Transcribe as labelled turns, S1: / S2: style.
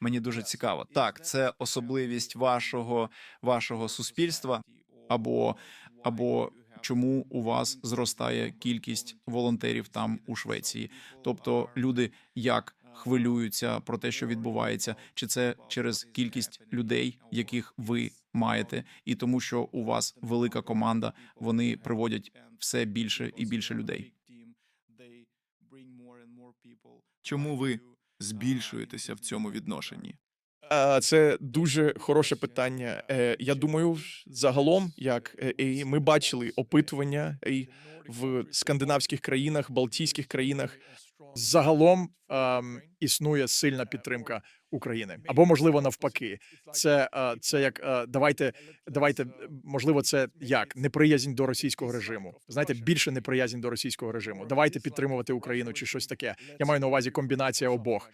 S1: Мені дуже цікаво. Так, це особливість вашого вашого суспільства, або або чому у вас зростає кількість волонтерів там у Швеції? Тобто люди як хвилюються про те, що відбувається, чи це через кількість людей, яких ви маєте, і тому, що у вас велика команда, вони приводять все більше і більше людей.
S2: Чому ви збільшуєтеся в цьому відношенні?
S3: Це дуже хороше питання. Е, Я думаю, загалом, як е, і ми бачили опитування і в скандинавських країнах, Балтійських країнах, загалом ем, існує сильна підтримка України, або можливо навпаки. Це, е, це як е, давайте, давайте, можливо, це як неприязнь до російського режиму. Знаєте, більше неприязнь до російського режиму. Давайте підтримувати Україну чи щось таке. Я маю на увазі комбінація обох.